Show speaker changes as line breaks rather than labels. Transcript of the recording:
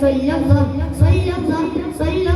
صلى الله صلى الله صلى